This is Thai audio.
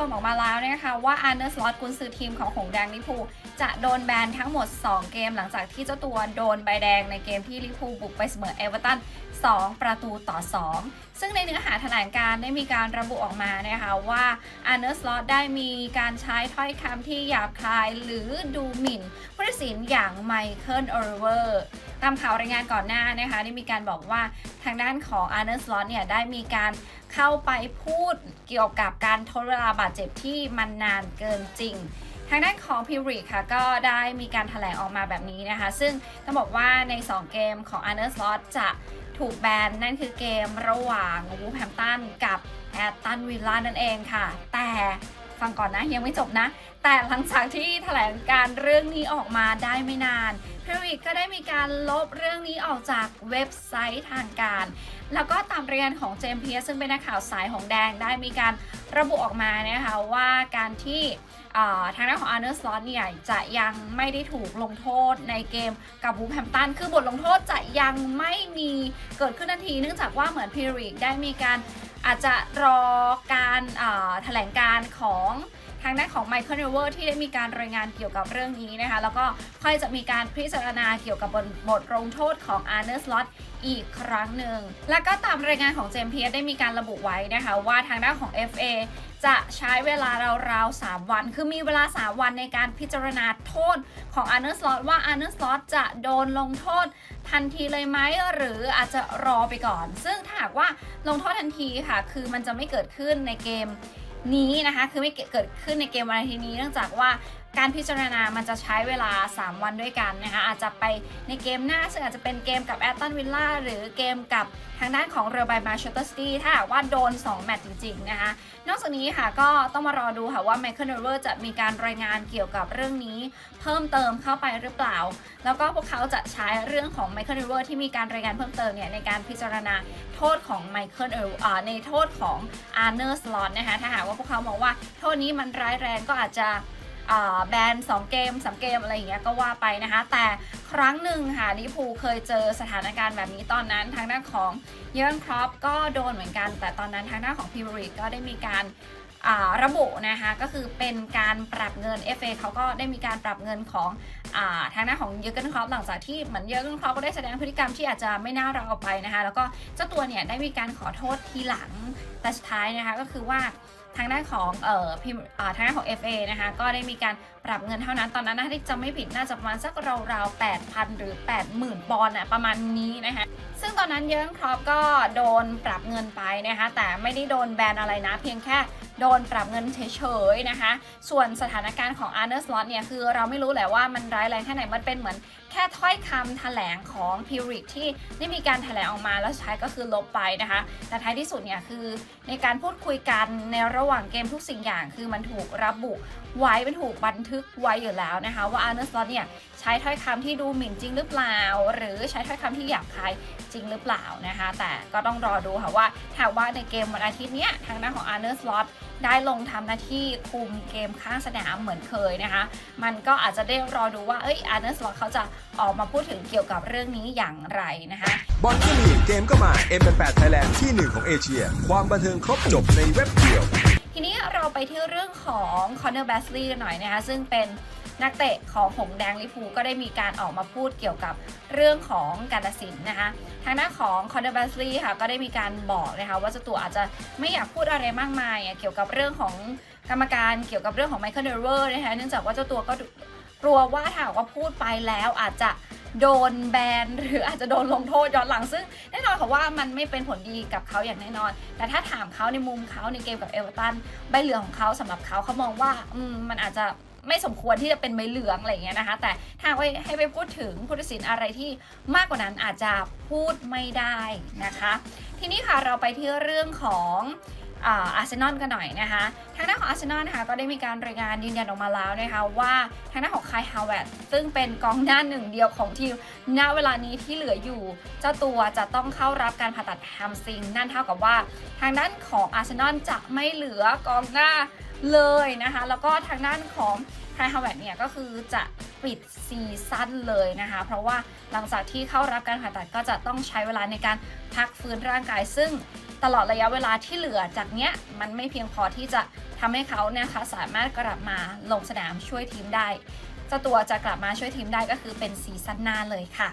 ฟิร์มออกมาแล้วนะคะว่าอาร์เนอร์สล็อตกุนซือทีมของหงแดงลิพูจะโดนแบนทั้งหมด 2 เกมหลังจากที่เจ้าตัวโดนใบแดงในเกมที่ลิพูบุกไปเสมอเอเวอร์ตัน2 ประตูต่อ 2 ซึ่งในเนื้อหาแถลงการได้มีการระบุออกมานะคะว่าอาร์เนอร์สล็อตได้มีการใช้ถ้อยคำที่หยาบคายหรือดูหมิ่น ผู้ตัดสินอย่างไมเคิลโอลิเวอร์ตามข่าวรายงานก่อนหน้านะคะได้มีการบอกว่าทางด้านของอาร์เนอร์สล็อตเนี่ยได้มีการเข้าไปพูดเกี่ยวกับการทดเวลาบาดเจ็บที่มันนานเกินจริง ทางด้านของพิริกค่ะก็ได้มีการแถลงออกมาแบบนี้นะคะ ซึ่งต้องบอกว่าใน 2 เกมของอาร์เนอร์สล็อตจะถูกแบนนั่นคือเกมระหว่างวูแฮมตันกับแอตตันวิลล่านั่นเองค่ะ แต่ ฟังก่อนนะยังไม่จบนะ แต่หลังจากที่แถลงการเรื่องนี้ออกมาได้ไม่นาน พิริกก็ได้มีการลบเรื่องนี้ออกจากเว็บไซต์ทางการ แล้วก็ตามรายงานของเจมเพียซึ่งเป็นนักข่าวสายของแดงได้มีการระบุออกมานะคะว่าการที่ทางด้านของอาร์เนอร์สลอตเนี่ยจะยังไม่ได้ถูกลงโทษในเกมกับวูแฮมตัน คือบทลงโทษจะยังไม่มีเกิดขึ้นทันที เนื่องจากว่าเหมือนพีริกได้มีการอาจจะรอการแถลงการของ ทางด้านของไมเคิลเรเวอร์ที่ได้มีการรายงานเกี่ยวกับเรื่องนี้นะคะ แล้วก็ค่อยจะมีการพิจารณาเกี่ยวกับบทบทลงโทษของอาร์เนอร์สลอตอีกครั้งหนึ่ง แล้วก็ตามรายงานของเจมเพียร์ได้มีการระบุไว้นะคะว่าทางด้านของ FA จะใช้เวลาราวๆ 3 วัน คือมีเวลา 3 วันในการพิจารณาโทษของอาร์เนอร์สล็อตว่าอาร์เนอร์สล็อตจะโดนลงโทษทันทีเลยไหมหรืออาจจะรอไปก่อน ซึ่งถ้าหากว่าลงโทษทันทีค่ะ คือมันจะไม่เกิดขึ้นในเกม นี้นะคะ คือไม่เกิดขึ้นในเกมวันอาทิตย์นี้เนื่องจากว่าการพิจารณามันจะใช้เวลา 3 วันด้วยกันนะคะอาจจะไปในเกมหน้า ซึ่งอาจจะเป็นเกมกับแอตตันวิลล่าหรือเกมกับทางด้านของเรือใบมาชสเตอร์ซิตี้ถ้าหากว่าโดน 2 แมตช์จริงๆนะคะนอกจากนี้ค่ะก็ต้องมารอดูค่ะว่าไมเคิลเนเวอร์จะมีการรายงานเกี่ยวกับเรื่องนี้ เพิ่มเติมเข้าไปหรือเปล่า แล้วก็พวกเขาจะใช้เรื่องของไมเคิลเนเวอร์ที่มีการรายงานเพิ่มเติมเนี่ยในการพิจารณาโทษของไมเคิลเอออ่าในโทษของอาร์เนอร์สลอตนะคะถ้าหากว่าพวกเขามองว่าโทษนี้มันร้ายแรงก็อาจจะ แบน2เกม3เกมอะไรอย่างเงี้ยก็ว่าไปนะคะ แต่ครั้งหนึ่งค่ะลิพูเคยเจอสถานการณ์แบบนี้ตอนนั้นทางด้านของเยอร์นครอปก็โดนเหมือนกัน แต่ตอนนั้นทางด้านของพิมริกก็ได้มีการระบุนะคะก็คือเป็นการปรับเงิน FA เขาก็ได้มีการปรับเงินของอทางด้าของเยอร์เกนครอปหลังจากที่เหมือนเยอร์เกนครอปก็ได้แสดงพฤติกรรมที่อาจจะไม่น่ารักออกไปนะคะแล้วก็เจ้าตัวเนี่ยได้มีการขอโทษทีหลังแต่สุดท้ายนะคะก็คือว่า ทางด้านของเอ่อพิมทางด้านของ FA นะคะก็ได้มีการปรับเงินเท่านั้นตอนนั้นนะที่จำไม่ผิดน่าจะประมาณสักราวๆ8,000 หรือ 80,000ปอนด์อะประมาณนี้นะคะซึ่งตอนนั้นเยิร์นครอปก็โดนปรับเงินไปนะคะแต่ไม่ได้โดนแบนอะไรนะ เพียงแค่ โดนปรับเงินเฉยๆนะคะ ส่วนสถานการณ์ของอาร์เนอร์สล็อตเนี่ยคือเราไม่รู้แหละว่ามันร้ายแรงแค่ไหน มันเป็นเหมือนแค่ถ้อยคำแถลงของพิริกที่ได้มีการแถลงออกมาแล้วสุดท้ายก็คือลบไปนะคะ แต่ท้ายที่สุดเนี่ยคือในการพูดคุยกันในระหว่างเกมทุกสิ่งอย่าง คือมันถูกระบุไว้มันถูกบันทึกไว้อยู่แล้วนะคะ ว่าอาร์เนอร์สล็อตเนี่ยใช้ถ้อยคำที่ดูหมิ่นจริงหรือเปล่า หรือใช้ถ้อยคำที่หยาบคายจริงหรือเปล่านะคะ แต่ก็ต้องรอดูค่ะว่าถ้าว่าในเกมวันอาทิตย์เนี้ยทางด้านของอาร์เนอร์สล็อต ได้ลงทำหน้าที่คุมเกมข้างสนามเหมือนเคยนะคะ มันก็อาจจะได้รอดูว่าเอ้ยอาร์เนอร์สล็อตเขาจะออกมาพูดถึงเกี่ยวกับเรื่องนี้อย่างไรนะคะบอลก็มีเกมก็มา M88 Thailand ที่หนึ่งของเอเชีย ความบันเทิงครบจบในเว็บเดียว ทีนี้เราไปที่เรื่องของคอนเนอร์แบสลีย์กันหน่อยนะคะซึ่งเป็น นักเตะของหงแดงลิฟูก็ได้มีการออกมาพูดเกี่ยวกับเรื่องของการตัดสินนะคะ ทางด้านของคอนเนอร์แบสลีค่ะก็ได้มีการบอกนะคะว่าเจ้าตัวอาจจะไม่อยากพูดอะไรมากมายเกี่ยวกับเรื่องของกรรมการเกี่ยวกับเรื่องของไมเคิลเดเวอร์นะคะเนื่องจากว่าเจ้าตัวก็กลัวว่าถ้าหากว่าพูดไปแล้วอาจจะโดนแบนหรืออาจจะโดนลงโทษย้อนหลังซึ่งแน่นอนค่ะว่ามันไม่เป็นผลดีกับเขาอย่างแน่นอน แต่ถ้าถามเขาในมุมเขาในเกมกับเอเวอร์ตันใบเหลืองของเขาสำหรับเขาเขามองว่าอืมมันอาจจะ ไม่สมควรที่จะเป็นใบเหลืองอะไรเงี้ยนะคะ แต่ถ้าให้ไปพูดถึงผู้ตัดสินอะไรที่มากกว่านั้นอาจจะพูดไม่ได้นะคะ ทีนี้ค่ะเราไปที่เรื่องของอาร์เซนอลกันหน่อยนะคะ ทางด้านของอาร์เซนอลนะคะก็ได้มีการรายงานยืนยันออกมาแล้วนะคะว่าทางด้านของคายฮาวเวตซึ่งเป็นกองหน้าหนึ่งเดียวของทีมณเวลานี้ที่เหลืออยู่ เจ้าตัวจะต้องเข้ารับการผ่าตัดแฮมสตริงนั่นเท่ากับว่า ทางด้านของอาร์เซนอลจะไม่เหลือกองหน้า เลยนะคะ แล้วก็ทางด้านของไทฮาวเวตเนี่ยก็คือจะปิดซีซั่นเลยนะคะ เพราะว่าหลังจากที่เข้ารับการผ่าตัดก็จะต้องใช้เวลาในการพักฟื้นร่างกาย ซึ่งตลอดระยะเวลาที่เหลือจากเนี้ยมันไม่เพียงพอที่จะทำให้เขาเนี่ยค่ะสามารถกลับมาลงสนามช่วยทีมได้เจ้าตัวจะกลับมาช่วยทีมได้ก็คือเป็นซีซั่นหน้าเลยค่ะ